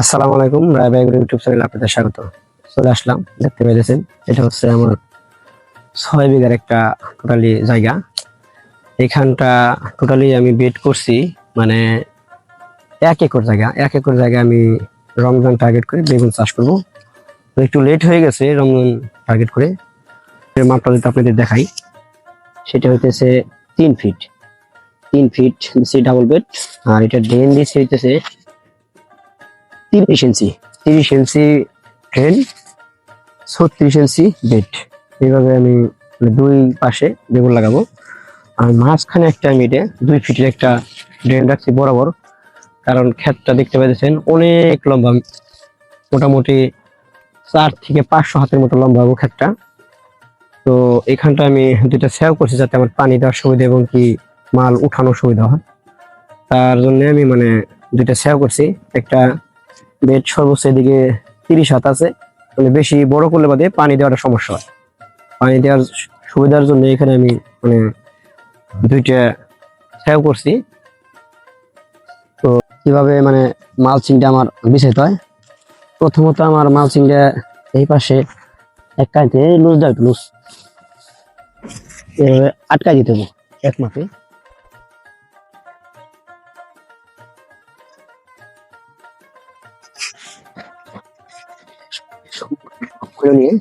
আসসালামু আলাইকুম, রায় ভাই ইউটিউব চ্যানেলে আপনাদের স্বাগত। চলে আসলাম, দেখতে পেয়েছেন, এটা হচ্ছে আমার ছয় বিঘার একটা টোটালি জায়গা। এখানটা টোটালি আমি বেড করছি মানে এক একর জায়গা, এক একর জায়গা আমি রমজান টার্গেট করে বেগুন চাষ করব। একটু লেট হয়ে গেছে রমজান টার্গেট করে। মাপটা যদি আপনাদের দেখাই, সেটা হইতেছে তিন ফিট তিন ফিট দিচ্ছি ডাবল বেড আর এটা ড্রেন দিচ্ছে হইতেছে তিরিশ ইঞ্চি তিরিশ ইঞ্চি ট্রেন ছত্রিশ ইঞ্চি বেড এইভাবে আমি মানে দুই পাশে বেগুন লাগাবো। আর মাঝখানে একটা আমি এটা দুই ফিটের একটা ড্রেন রাখছি বরাবর। কারণ ক্ষেতটা দেখতে পাইতেছেন অনেক লম্বা, মোটামুটি চার থেকে পাঁচশো হাতের মতো লম্বা হব ক্ষেতটা। তো এখানটা আমি দুইটা সেভ করছি যাতে আমার পানি দেওয়ার সুবিধা এবং কি মাল উঠানোর সুবিধা হয়। তার জন্য আমি মানে দুইটা সেভ করছি। একটা বেড সর্বোচ্চ এদিকে তিরিশ হাত আছে। মানে বেশি বড় করলে বাদে পানি দেওয়াটা সমস্যা হয়। পানি দেওয়ার সুবিধার জন্য এখানে আমি মানে দুইটা সেভ করছি। তো কীভাবে মানে মালচিংটা আমার বিছাইতে হয়? প্রথমত আমার মালচিংটা এই পাশে এক কাইতে লুজ দাও লুজ। এভাবে আটকাই দিতে হবে, এক মাপে। নিয়ে।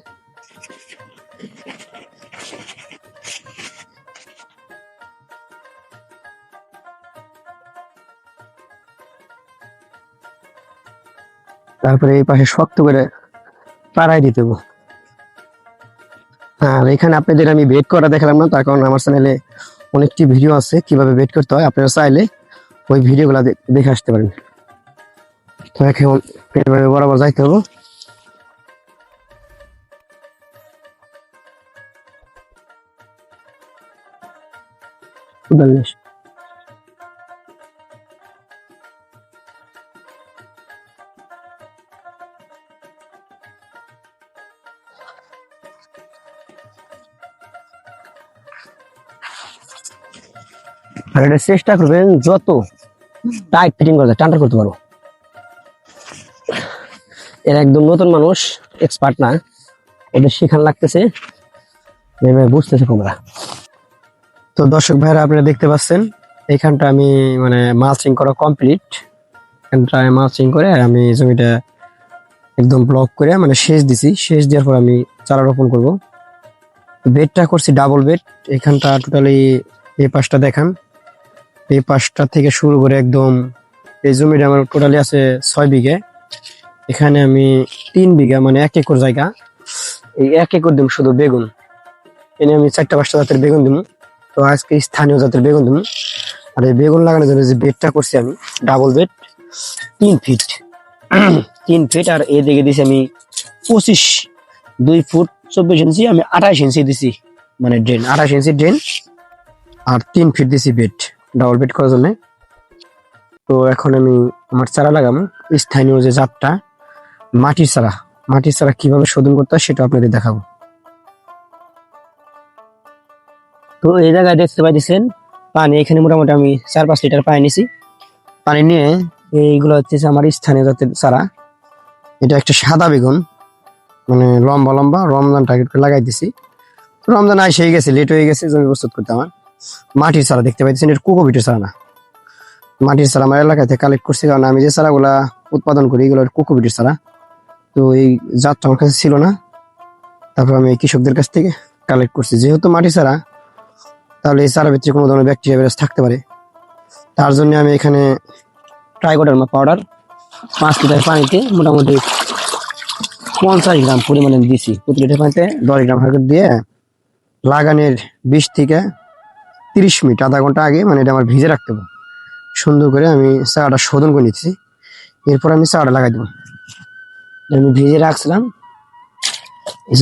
তারপরে এই পাশে শক্ত করে পাড়াই দিতে আর এখানে আপনাদের আমি বেড করা দেখালাম না, তার কারণ আমার চ্যানেলে অনেকটি ভিডিও আছে, কীভাবে বেড করতে হয়, আপনারা চাইলে ওই ভিডিওগুলো দেখে আসতে পারেন। তো এখন বরাবর যাইতে হবে। উদাল্লিশ আর এটা চেষ্টা করবেন যত টাইট ফিটিং করা যায় টান্টার করতে পারো এর একদম নতুন মানুষ এক্সপার্ট না। ওদের শেখান লাগতেছে। বুঝতেছে তোমরা। তো দর্শক ভাইরা, আপনারা দেখতে পাচ্ছেন এইখানটা আমি মানে মালচিং করা কমপ্লিট এখানটায় মালচিং করে আমি জমিটা একদম ব্লক করে মানে শেষ দিছি। শেষ দেওয়ার পর আমি চারা রোপণ করব। বেডটা করছি ডাবল বেড এখানটা টোটালি এই পাশটা দেখান। এই পাশটা থেকে শুরু করে একদম, এই জমিটা আমার টোটালি আছে ছয় বিঘে। এখানে আমি তিন বিঘা মানে এক একর জায়গা। এই এক একর দিব শুধু বেগুন। এনে আমি চারটা পাঁচটা জাতের বেগুন দিব তো আজকে স্থানীয় জাতের বেগুন দিব আর এই বেগুন লাগানোর জন্য যে বেডটা করছি আমি ডাবল বেড তিন ফিট তিন ফিট আর এদিকে দিছি আমি পঁচিশ, দুই ফুট চব্বিশ ইঞ্চি আমি আঠাশ ইঞ্চি দিছি। মানে ড্রেন আঠাশ ইঞ্চি ড্রেন আর তিন ফিট দিছি বেড ডাবল বেড করার জন্য। তো এখন আমি আমার চারা লাগাম স্থানীয় যে জাতটা, মাটির চারা। মাটির চারা কীভাবে শোধন করতে হয় সেটা আপনাদের দেখাবো। তো এই জায়গায় দেখতে পাইতেছেন, পানি, এখানে মোটামুটি আমি চার পাঁচ লিটার পানি নিছি। পানি নিয়ে এইগুলো হচ্ছে আমার স্থানীয় জাতের চারা। এটা একটা সাদা বেগুন মানে লম্বা লম্বা, রমজান টার্গেট করে লাগাই দিছি রমজান আইসে গেছে লেট হয়ে গেছে, জমি প্রস্তুত করতে আমার। মাটির চারা দেখতে পাইতেছেন, এটা কোকোপিটের চারা না। মাটির চারা আমার এলাকাতে কালেক্ট করছি, কারণ আমি যে চারাগুলা উৎপাদন করি, এগুলো কোকোপিটের চারা। তো এই জাতটা আমার কাছে ছিল না। তারপর আমি কৃষকদের কাছ থেকে কালেক্ট করছি। যেহেতু মাটি চারা তাহলে এই চারা কোনো ধরনের ব্যাকটেরিয়া ভাইরাস থাকতে পারে। তার জন্য আমি এখানে ট্রাইকোডার্মা পাউডার পাঁচ লিটার পানিতে মোটামুটি পঞ্চাশ গ্রাম পরিমাণে দিছি প্রতি লিটার পানিতে দশ গ্রাম হালকা দিয়ে লাগানের বিশ থেকে তিরিশ মিনিট, আধা ঘণ্টা আগে মানে এটা আমার ভিজে রাখতে হবে। সুন্দর করে আমি চাটা শোধন করে নিচ্ছি। এরপর আমি চাটা লাগাই দেবো। আমি ভিজে রাখছিলাম। এই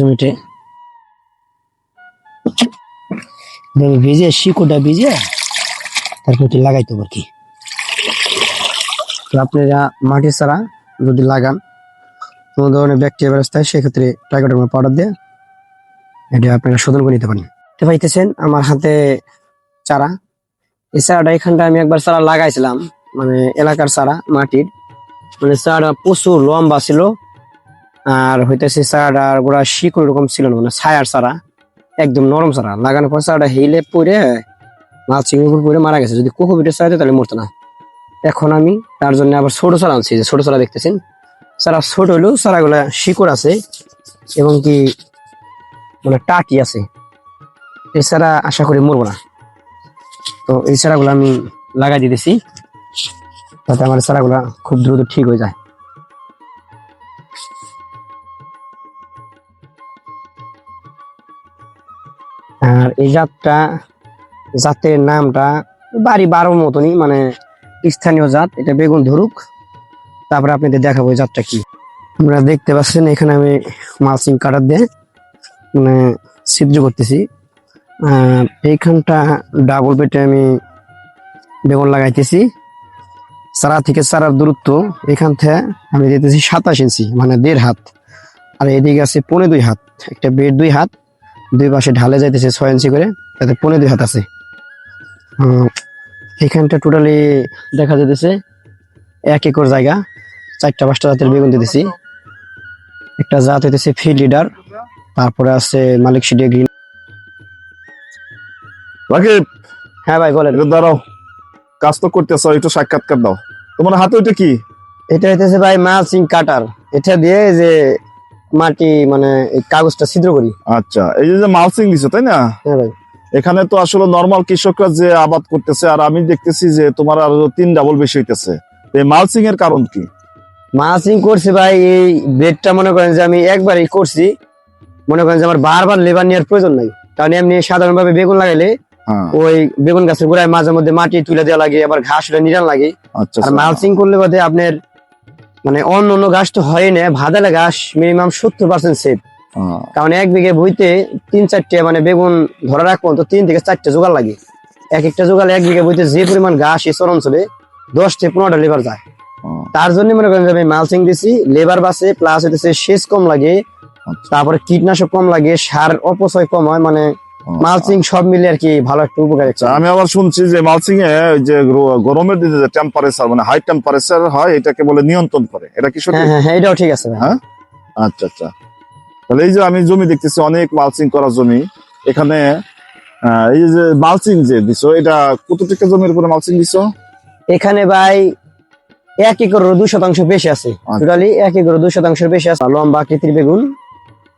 ভিজে শিকোটা ভিজে তারপর এটা লাগাইতে আর কি। তো আপনারা মাটির চারা যদি লাগান, কোনো ধরনের ব্যাকটেরিয়া ভাইরাস সেক্ষেত্রে ট্রাইকোডার্মা পাউডার দিয়ে এটা আপনারা শোধন করে নিতে পারেন। দেখতে পাইতেছেন আমার হাতে চারা। এই চারাটা এখানটা আমি একবার চারা লাগাইছিলাম মানে এলাকার চারা, মাটির। মানে চারা প্রচুর লম্বা ছিল, আর হইতেছে চারাটার গোড়া শিকড় এরকম ছিল না মানে ছায়ার চারা। একদম নরম চারা লাগানোর পর চারাটা হেলে পড়ে মালচিং উপর পড়ে মারা গেছে। যদি কোকো বিটের চারা তাহলে মরতো না। এখন আমি তার জন্য আবার ছোট চারা আনছি যে ছোট চারা দেখতেছেন? চারা ছোট হলেও চারাগুলা শিকড় আছে এবং কি মানে টাকি আছে। এছাড়া আশা করি মরবো না। তো এই চারাগুলো আমি লাগাই দিতেছি, যাতে আমার চারাগুলা খুব দ্রুত ঠিক হয়ে যায়। এই জাতটা, জাতের নামটা বাড়ি বারোর মতনই মানে স্থানীয় জাত, এটা বেগুন ধরুক। তারপরে আপনাদের দেখাবো এই জাতটা কি। আপনারা দেখতে পাচ্ছেন, এখানে আমি মালসিং কাটার দিয়ে মানে ছিদ্র করতেছি। এইখানটা ডাবল বেটে আমি বেগুন লাগাইতেছি। চারা থেকে চারার দূরত্ব, এখান থেকে আমি দিতেছি সাতাশ ইঞ্চি মানে দেড় হাত। আর এদিকে আছে পনেরো দুই হাত, একটা বেড দুই হাত। দুই পাশে ঢালে যাইতেছে ছয় ইঞ্চি করে তাতে পনেরো দুই হাত আছে। এখানটা টোটালি দেখা যেতেছে এক একর জায়গা চারটা পাঁচটা জাতের বেগুন দিতেছি। একটা জাত হইতেছে ফিল্ড লিডার তারপরে আছে মালিক সিডিয়া গ্রিন রাকিব! হ্যাঁ ভাই বলেন। দাঁড়াও। কাজ তো করতেছ একটু সাক্ষাৎকার দাও। তোমার হাতে ওইটা কি? এটা হইতেছে ভাই মালচিং কাটার। এটা দিয়ে যে মাটি মানে কাগজটা ছিদ্র করি। আচ্ছা এই যে মালসিং দিছো তাই না? হ্যাঁ ভাই। এখানে তো আসলে নর্মাল কৃষকরা যে আবাদ করতেছে আর আমি দেখতেছি যে তোমার আরও তিন ডাবল বেশি হইতেছে। এই মালসিং এর কারণ কি? মালচিং করছি ভাই এই বেডটা মনে করেন যে আমি একবারই করছি। মনে করেন যে আমার বারবার লেবার নেওয়ার প্রয়োজন নাই। কারণ এমনি সাধারণভাবে বেগুন লাগাইলে হ্যাঁ। ওই বেগুন গাছের গোড়ায় মাঝে মধ্যে মাটি তুলে দেওয়া লাগে আবার ঘাস নিরান লাগে। আচ্ছা আর আচ্ছা। মালচিং করলে বাদে আপনার মানে অন্য অন্য ঘাস তো হয় না ভাদালে ঘাস মিনিমাম সত্তর পার্সেন্ট সেফ হ্যাঁ, কারণ এক বিঘে ভুইতে তিন চারটে মানে বেগুন ধরে রাখব তো তিন থেকে চারটে জোগাড় লাগে এক একটা জোগাড় এক বিঘে বইতে যে পরিমাণ ঘাস এই চর অঞ্চলে দশ থেকে পনেরোটা লেবার যায় হ্যাঁ, তার জন্য মনে করেন আমি মালচিং দিছি লেবার বাসে প্লাস হইতেছে সেচ কম লাগে আচ্ছা। তারপরে কীটনাশক কম লাগে সার অপচয় কম হয় মানে। মালচিং সব মিলে আর কি ভালো একটা উপকার আচ্ছা আমি আবার শুনছি যে মালসিং এ যে গরমের দিনে যে টেম্পারেচার মানে হাই টেম্পারেচার হয় এটাকে বলে নিয়ন্ত্রণ করে। এটা কি সত্যি হ্যাঁ হ্যাঁ হ্যাঁ এটাও ঠিক আছে হ্যাঁ? আচ্ছা আচ্ছা। তাহলে এই যে আমি জমি দেখতেছি অনেক মালচিং করা জমি। এখানে এই যে মালচিং যে দিছো এটা কত টাকা জমির উপরে মালচিং দিছো? এখানে ভাই এক একর দুই শতাংশ বেশি আছে। আচ্ছা। টোটালি এক একর দুই শতাংশের বেশি আছে। লম্বা আকৃতির বেগুন।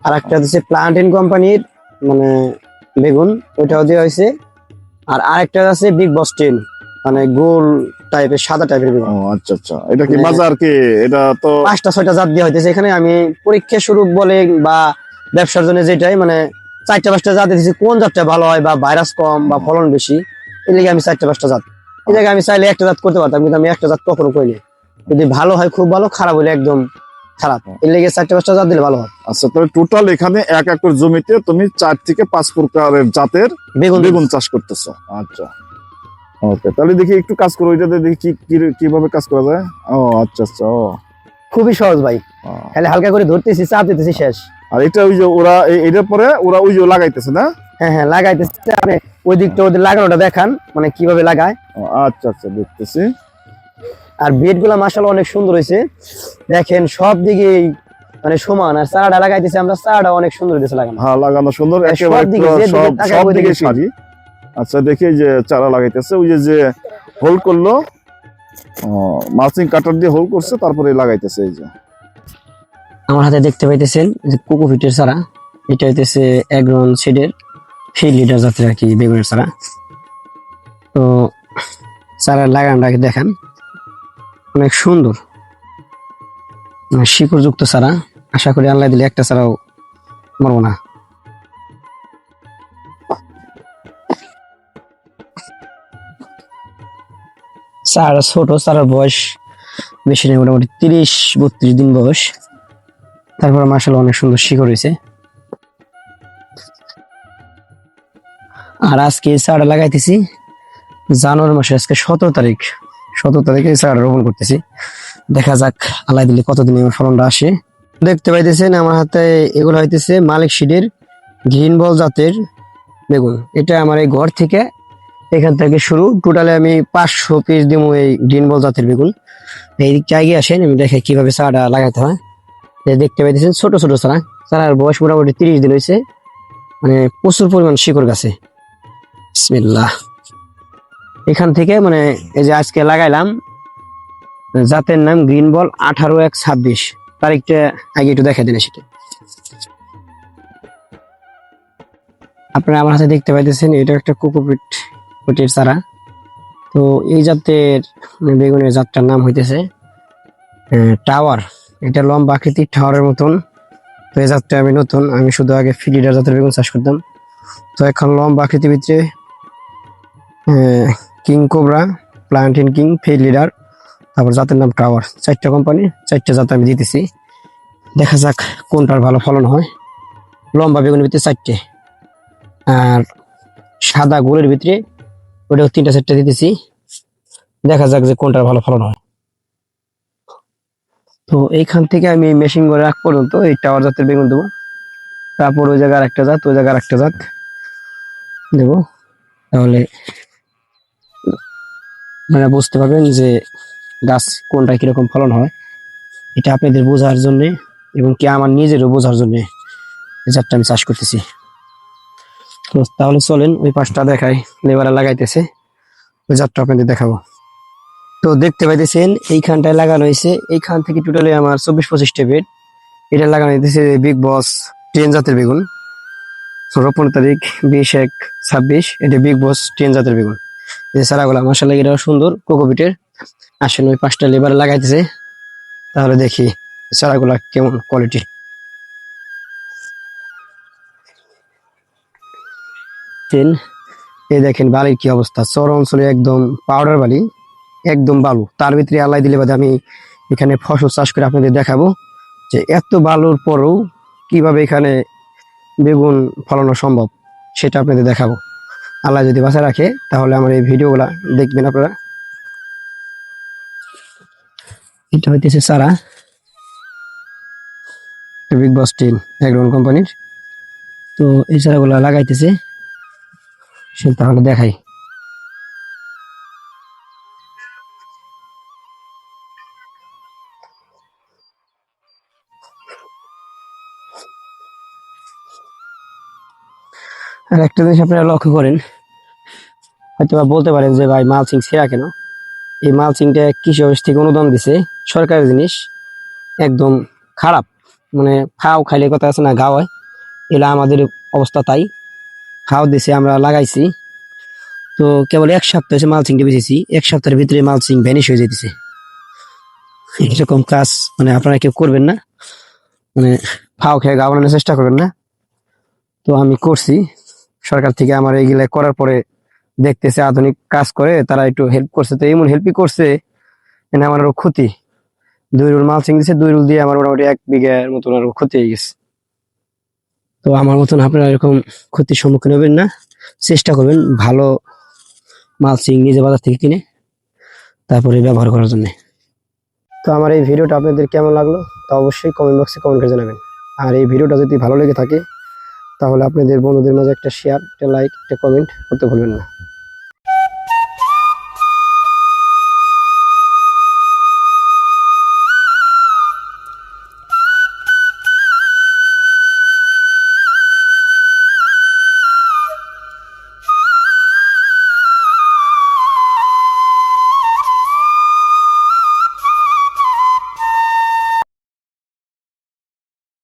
আর একটা হচ্ছে প্লান্টেন কোম্পানির মানে বেগুন ওইটাও দেওয়া হয়েছে। আর আরেকটা আছে বিগ বস টেন মানে গোল টাইপের সাদা টাইপের বেগুন। ও আচ্ছা আচ্ছা। এটা কি মানে- বাজার কি? এটা তো পাঁচটা ছয়টা জাত দেওয়া হইতেছে। এখানে আমি পরীক্ষা স্বরূপ বলে বা ব্যবসার জন্য যেটাই মানে চারটা পাঁচটা জাত দিতেছি কোন জাতটা ভালো হয় বা ভাইরাস কম বা ফলন বেশি এই লেগে আমি চারটা পাঁচটা জাত। এই জায়গায় আমি চাইলে একটা জাত করতে পারতাম কিন্তু আমি একটা জাত কখনো করিনি। যদি ভালো হয় খুব ভালো খারাপ হলে একদম খারাপ। লেগে চারটা পাঁচটা জাত দিলে ভালো হয়। আচ্ছা তাহলে টোটাল এখানে এক একর জমিতে তুমি চার থেকে পাঁচ প্রকারের জাতের বেগুন বেগুন চাষ। করতেছো। আচ্ছা। ওকে তাহলে দেখি একটু কাজ করো ওইটাতে দেখি কি কীভাবে কাজ করা যায়। ও আচ্ছা আচ্ছা ও। খুবই সহজ ভাই। খালি হালকা করে ধরতেছি চাপ দিতেছি শেষ। আর এটা ওই যে ওরা এটার পরে ওরা ওই যে লাগাইতেছে না? হ্যাঁ হ্যাঁ লাগাইতেছি। আপনি ওই দিকটা ওদের লাগানোটা দেখান মানে কীভাবে লাগায়। আচ্ছা আচ্ছা দেখতেছি। আর বেডগুলা মাসাল অনেক সুন্দর হয়েছে দেখেন সব দিকে মানে সমান আর চারাটা লাগাইতেছে আমরা চারাটা অনেক সুন্দর হয়েছে লাগানো। হ্যাঁ লাগানো সুন্দর। সব দিকে, সারি। আচ্ছা দেখি যে চারা লাগাইতেছে ওই যে যে হোল করল। মালচিং কাটার দিয়ে হোল করছে তারপরে লাগাইতেছে এই যে। আমার হাতে দেখতে পাইতেছেন যে কোকোপিটের চারা। এটা হইতেছে এগ্রন সিডের ফিল লিটার জাতের আর কি বেগুনের চারা। তো চারা লাগানোটাকে দেখান। অনেক সুন্দর। মানে শিকড়যুক্ত চারা। আশা করি আল্লাহ দিলে একটা চারাও মরবো না। চারা ছোট, চারার বয়স বেশি নেই, মোটামুটি তিরিশ, বত্রিশ দিন বয়স। তারপরে মাসাল অনেক সুন্দর শিকড় হয়েছে। আর আজকে চারা লাগাইতেছি জানুয়ারি মাসে আজকে সতেরো তারিখ। সতেরো তারিখে এই চারা রোপণ করতেছি। দেখা যাক আল্লাহ দিলে কতদিনে আমার ফলনটা আসে। দেখতে পাইতেছেন আমার হাতে এগুলো হইতেছে মালিক সিডের গ্রিন বল জাতের বেগুন। এটা আমার এই ঘর থেকে এখান থেকে শুরু। টোটালে আমি পাঁচশো পিস দিব এই গ্রিন বল জাতের বেগুন। এই জায়গায় আসেন, আমি দেখে কীভাবে চারাটা লাগাতে হয়। দেখতে পাইতেছেন ছোট ছোট চারা। চারার বয়স মোটামুটি তিরিশ দিন হয়েছে মানে প্রচুর পরিমাণ শিকড় গাছে। বিসমিল্লাহ। এখান থেকে মানে এই যে আজকে লাগাইলাম, জাতের নাম গ্রিন বল আঠারো এক ছাব্বিশ। তারিখটা আগে একটু দেখা দিন সেটা। আপনারা আমার হাতে দেখতে পাইতেছেন, এটা একটা কোকোপিট কুটির চারা। তো এই জাতের মানে বেগুনের জাতটার নাম হইতেছে টাওয়ার। এটা লম্বা আকৃতির টাওয়ারের মতন। তো এই জাতটা আমি নতুন, আমি শুধু আগে ফিলিডার জাতের বেগুন চাষ করতাম। তো এখন লম্বা আকৃতির ভিতরে কিং কোবরা প্লান্টিন কিং ফিল লিডার তারপর জাতের নাম টাওয়ার চারটা কোম্পানি চারটা জাত আমি দিতেছি। দেখা যাক কোনটার ভালো ফলন হয়। লম্বা বেগুনের ভিতরে চারটে, আর সাদা গোলের ভিতরে ওটাও তিনটা, চারটে দিতেছি। দেখা যাক যে কোনটার ভালো ফলন হয়। তো এইখান থেকে আমি মেশিন করে রাখ পর্যন্ত এই টাওয়ার জাতের বেগুন দেবো। তারপর ওই জায়গায় একটা জাত, ওই জায়গায় একটা জাত দেবো। তাহলে আপনারা বুঝতে পারবেন যে গাছ কোনটা কীরকম ফলন হয়। এটা আপনাদের বোঝার জন্য এবং কি আমার নিজেরও বোঝার জন্য এই জাতটা আমি চাষ করতেছি। তো তাহলে চলেন ওই পাশটা দেখাই, লেবারা লাগাইতেছে। ওই জাতটা আপনাদের দেখাবো। তো দেখতে পাইতেছেন, এইখানটায় লাগানো হয়েছে। এইখান থেকে টোটালি আমার চব্বিশ পঁচিশটা বেড। এটা লাগানো হইতেছে বিগ বস টেন জাতের বেগুন। রোপণ তারিখ, বিশ এক, ছাব্বিশ। এটা বিগ বস টেন জাতের বেগুন। এই চারাগুলা মাসাল্লাহ এটা সুন্দর কোকোপিটের আসেন ওই পাঁচটা লেবার লাগাইতেছে। তাহলে দেখি চারাগুলা কেমন কোয়ালিটি তিন এই দেখেন বালির কি অবস্থা। চর অঞ্চলে একদম পাউডার বালি, একদম বালু। তার ভিতরে আল্লাহ দিলে বাদে আমি এখানে ফসল চাষ করে আপনাদের দেখাবো যে এত বালুর পরেও কীভাবে এখানে বেগুন ফলানো সম্ভব, সেটা আপনাদের দেখাবো। আল্লাহ যদি বাঁচা রাখে, তাহলে আমার এই ভিডিওগুলা দেখবেন আপনারা। এটা হইতেছে সারা বিগ বস টেন অ্যাগ্রন কোম্পানির তো এই চারাগুলা লাগাইতেছে, সে তাহলে দেখাই। আর একটা জিনিস আপনারা লক্ষ্য করেন হয়তো বলতে পারেন যে ভাই মালচিং সেরা কেন? এই মালচিংটা কৃষি অফিস থেকে অনুদান দিছে সরকারি জিনিস, একদম খারাপ। মানে খাও খাইলে কথা আছে না গাও হয়। এলা আমাদের অবস্থা তাই। খাও দিছে, আমরা লাগাইছি। তো কেবল এক সপ্তাহ হয়েছে মালচিংটা বেঁচেছি, এক সপ্তাহের ভিতরে মালচিং ভ্যানিশ হয়ে যেতেছে। এরকম কাজ মানে আপনারা কেউ করবেন না। মানে ফাও খেয়ে গা বানানোর চেষ্টা করবেন না। তো আমি করছি। সরকার থেকে আমার এইগুলা করার পরে দেখতেছে, আধুনিক কাজ করে, তারা একটু হেল্প করছে। তো এমন হেল্পই করছে আমার আরও ক্ষতি। দুই রুল মালচিং দিছে, দুই রুল দিয়ে আমার মোটামুটি এক বিঘার মতন আরও ক্ষতি হয়ে গেছে। তো আমার মতন আপনারা এরকম ক্ষতির সম্মুখীন হবেন না। চেষ্টা করবেন ভালো মাল মালচিং নিজে বাজার থেকে কিনে, তারপরে ব্যবহার করার জন্য। তো আমার এই ভিডিওটা আপনাদের কেমন লাগল, তা অবশ্যই কমেন্ট বক্সে কমেন্ট করে জানাবেন। আর এই ভিডিওটা যদি ভালো লেগে থাকে, তাহলে আপনাদের বন্ধুদের মাঝে একটা শেয়ার একটা লাইক একটা কমেন্ট করতে ভুলবেন না।